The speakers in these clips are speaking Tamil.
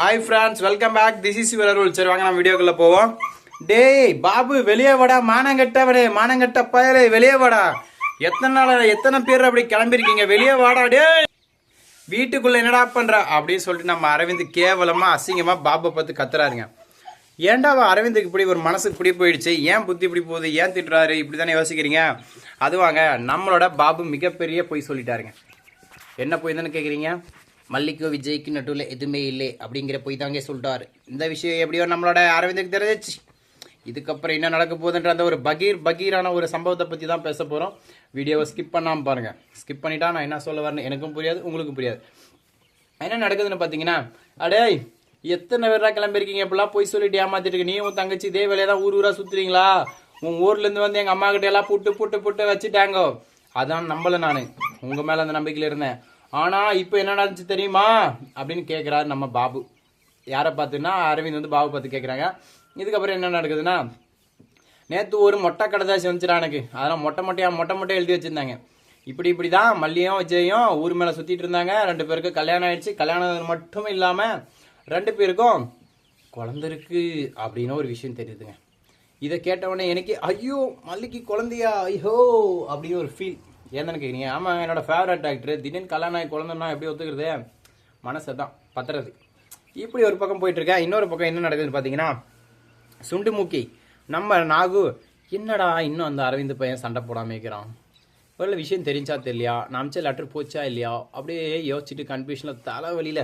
Hi friends welcome back this is your rule சரி வாங்க நம்ம வீடியோக்குள்ள போவோம். டேய் பாபு வெளியே வாடா. மானங்கட்டவனே மானங்கட்ட பயலே வெளியே வாடா. எத்தனை நாள் எத்தனை பேர் அப்படி கிளம்பிருக்கீங்க வெளியே வாடா டேய். வீட்டுக்குள்ள என்னடா பண்ற? அப்படின்னு சொல்லிட்டு நம்ம அரவிந்த் கேவலமா அசிங்கமா பாபை பார்த்து கத்துறாருங்க. ஏன்டா அரவிந்துக்கு இப்படி ஒரு மனசுக்கு இப்படி போயிடுச்சு? ஏன் புத்தி இப்படி போகுது? ஏன் திட்டுறாரு? இப்படி தானே யோசிக்கிறீங்க அதுவாங்க நம்மளோட பாபு மிகப்பெரிய பொய் சொல்லிட்டாருங்க. என்ன பொய் தானே கேட்குறீங்க மல்லிகோ விஜய்க்கு நடுவில் எதுவுமே இல்லை அப்படிங்கிற போய் தாங்க சொல்லிட்டார் இந்த விஷயம் எப்படியோ நம்மளோட அரவிந்துக்கு தெரிஞ்சிச்சு. இதுக்கப்புறம் என்ன நடக்க போகுதுன்ற அந்த ஒரு பகீர் பகீரான ஒரு சம்பவத்தை பற்றி தான் பேச போகிறோம் வீடியோவை ஸ்கிப் பண்ணாமல் பாருங்கள் ஸ்கிப் பண்ணிட்டா நான் என்ன சொல்ல வரேன்னு எனக்கும் புரியாது உங்களுக்கும் புரியாது. என்ன நடக்குதுன்னு பார்த்தீங்கன்னா அடே எத்தனை பேரா கிளம்பிருக்கீங்க இப்படிலாம் போய் சொல்லிட்டு ஏமாத்திட்டு இருக்கு. நீ உன் தங்கச்சி இதே வேலையை தான் ஊர் ஊராக சுற்றுறீங்களா உன் ஊர்லேருந்து வந்து எங்கள் அம்மா கிட்ட எல்லாம் புட்டு புட்டு புட்டு வச்சுட்டாங்க. அதான் நம்பலை நான். உங்கள் மேலே அந்த நம்பிக்கையில் இருந்தேன். ஆனா இப்போ என்ன நடந்துச்சு தெரியுமா? அப்படின்னு கேக்குறாரு நம்ம பாபு. யாரை பார்த்துன்னா அரவிந்த் வந்து பாபு பார்த்து கேக்குறாங்க. இதுக்கப்புறம் என்ன நடக்குதுன்னா நேற்று ஒரு மொட்டை கடைதாசி வந்துச்சுடா எனக்கு. அதெல்லாம் மொட்டை மொட்டையா மொட்டை மொட்டை எழுதி வச்சிருந்தாங்க. இப்படி இப்படி தான் மல்லியும் விஜயும் ஊர் மேலே சுற்றிட்டு இருந்தாங்க. ரெண்டு பேருக்கும் கல்யாணம் ஆயிடுச்சு. கல்யாணம் மட்டும் இல்லாமல் ரெண்டு பேருக்கும் குழந்திருக்கு அப்படின்னு ஒரு விஷயம் தெரியுதுங்க. இதை கேட்டவுடனே எனக்கு ஐயோ மல்லிக்கு குழந்தையா? ஐயோ அப்படின்னு ஒரு ஃபீல் ஏன்னு கேட்குறீங்க ஆமாம் என்னோட ஃபேவரட் ஆக்டர் திடீர்னு கல்யாணம் குழந்தைன்னா எப்படி ஒத்துக்கிறது? மனசை தான் பத்துறது. இப்படி ஒரு பக்கம் போயிட்டுருக்கேன் இன்னொரு பக்கம் என்ன நடக்குதுன்னு பார்த்தீங்கன்னா சுண்டு மூக்கி நம்ம நாகு என்னடா இன்னும் அந்த அரவிந்த் பையன் சண்டை போடாம இருக்கிறான்? ஒரு விஷயம் தெரிஞ்சா தெரியலையா? நமிச்ச லெட்டர் போச்சா இல்லையா? அப்படியே யோசிச்சுட்டு கன்ஃபியூஷனில் தலைவலியில்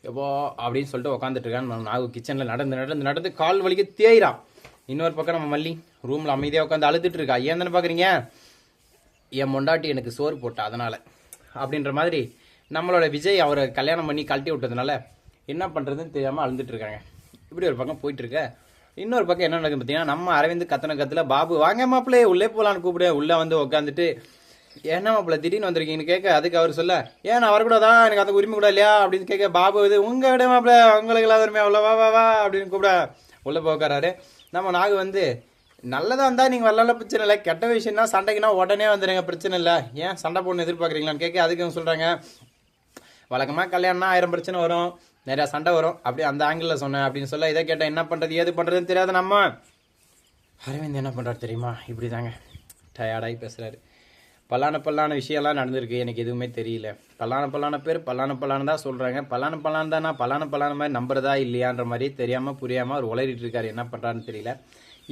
எப்போ அப்படின்னு சொல்லிட்டு உட்காந்துட்டு இருக்கான். நம்ம நாகு கிச்சனில் நடந்து நடந்து நடந்து கால் வலிக்கு தேயிறான். இன்னொரு பக்கம் நம்ம மல்லி ரூமில் அமைதியாக உட்காந்து அழுதுட்டு இருக்கா? ஏன் தானே பார்க்குறீங்க என் மொண்டாட்டி எனக்கு சோறு போட்டா அதனால். அப்படின்ற மாதிரி நம்மளோட விஜய் அவரை கல்யாணம் பண்ணி கழட்டி விட்டதுனால என்ன பண்ணுறதுன்னு தெரியாமல் அழுந்துட்டு இருக்காங்க இப்படி ஒரு பக்கம் போயிட்டுருக்க. இன்னொரு பக்கம் என்ன நடக்குது பார்த்தீங்கன்னா நம்ம அரவிந்த் கத்தன கத்தில் பாபு வாங்க மாப்பிள்ளே உள்ளே போகலான்னு கூப்பிடு. உள்ளே வந்து உட்காந்துட்டு என்ன மாப்பிள்ள திடீர்னு வந்திருக்கீங்கன்னு கேட்க அதுக்கு அவர் சொல்ல ஏன் நான் வரக்கூடாதா எனக்கு அந்த உரிமை கூட இல்லையா? அப்படின்னு கேட்க பாபு இது உங்கள் விட மாப்பிள்ள உங்களுக்கு இல்லாத உரிமை அவ்வளோ வா வா வா அப்படின்னு கூப்பிட உள்ளே போக்காராரு நம்ம நாகு வந்து நல்லதாக இருந்தால் நீங்கள் வரல பிரச்சனை இல்லை. கெட்ட விஷயம்னா சண்டைக்குனா உடனே வந்துடுங்க பிரச்சனை இல்லை. ஏன்? சண்டை போடணும் எதிர்பார்க்குறீங்களான்னு கேட்க அதுக்கு அவங்க சொல்கிறாங்க வழக்கமாக கல்யாணம்னா ஆயிரம் பிரச்சனை வரும் நிறையா சண்டை வரும். அப்படி அந்த ஆங்கிளில் சொன்னேன் அப்படின்னு சொல்ல இதை கேட்டேன் என்ன பண்ணுறது ஏது பண்ணுறதுன்னு தெரியாது நம்ம. அரவிந்த் என்ன பண்ணுறாரு தெரியுமா? இப்படி தாங்க டயர்டாகி பேசுகிறாரு பல்லான பல்லான விஷயம்லாம் நடந்திருக்கு. எனக்கு எதுவுமே தெரியல. பல்லான பல்லான பேர் பல்லான பல்லான தான் சொல்கிறாங்க பல்லான பல்லான தான்? நான் பல்லான பல்லான மாதிரி நம்புறதா இல்லையான்ற மாதிரி தெரியாமல் புரியாமல் அவர் உளறிட்டு இருக்காரு. என்ன பண்ணுறான்னு தெரியல.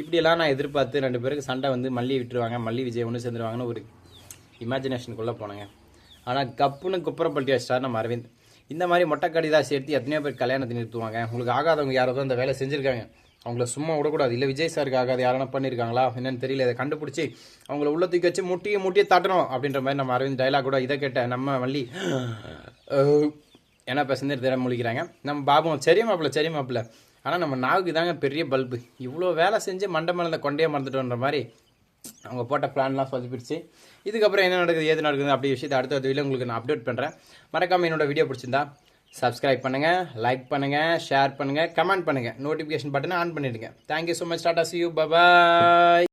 இப்படியெல்லாம் நான் எதிர்பார்த்து ரெண்டு பேருக்கு சண்டை வந்து மல்லி விட்டுருவாங்க. மல்லி விஜய் ஒன்று சேர்ந்துருவாங்கன்னு ஒரு இமேஜினேஷனுக்குள்ளே போனேங்க. ஆனால் கப்புன்னு குப்புறப்பட்டி வச்சிட்டார் நம்ம அரவிந்த். இந்த மாதிரி மொட்டை கடிதா சேர்த்து எத்தனையோ பேர் கல்யாணத்தை நிறுத்துவாங்க. உங்களுக்கு ஆகாதவங்க யாரோ அந்த வேலை செஞ்சுருக்காங்க. அவங்கள சும்மா விடக்கூடாது. இல்லை விஜய் சாருக்கு ஆகாது யாரும் பண்ணியிருக்காங்களா என்னன்னு தெரியல. இதை கண்டுபிடிச்சி அவங்கள உள்ள தூக்கி வச்சு முட்டியை முட்டியை தட்டணும் அப்படின்ற மாதிரி நம்ம அரவிந்த் டைலாக் கூட இதை கேட்ட நம்ம வள்ளி ஏன்னா என்ன பேசுறது முழிக்கிறாங்க நம்ம பாபும் சரி மாப்பிள்ள சரி மாப்பிள்ள. ஆனால் நம்ம நாவுக்கு தாங்க பெரிய பல்பு இவ்வளோ வேலை செஞ்சு மண்டை மலர்ந்த கொண்டையே மறந்துட்டோன்ற மாதிரி அவங்க போட்ட பிளான்லாம் சொதப்பிடுச்சு. இதுக்கப்புறம் என்ன நடக்குது ஏது நடக்குது அப்படி விஷயத்தை அடுத்த வீடியோ உங்களுக்கு நான் அப்டேட் பண்ணுறேன் மறக்காமல் என்னோட வீடியோ பிடிச்சிருந்தா சப்ஸ்கிரைப் பண்ணுங்கள் லைக் பண்ணுங்கள் ஷேர் பண்ணுங்கள் கமெண்ட் பண்ணுங்கள் நோட்டிஃபிகேஷன் பட்டனை ஆன் பண்ணிவிடுங்க thank you so much tata see you bye bye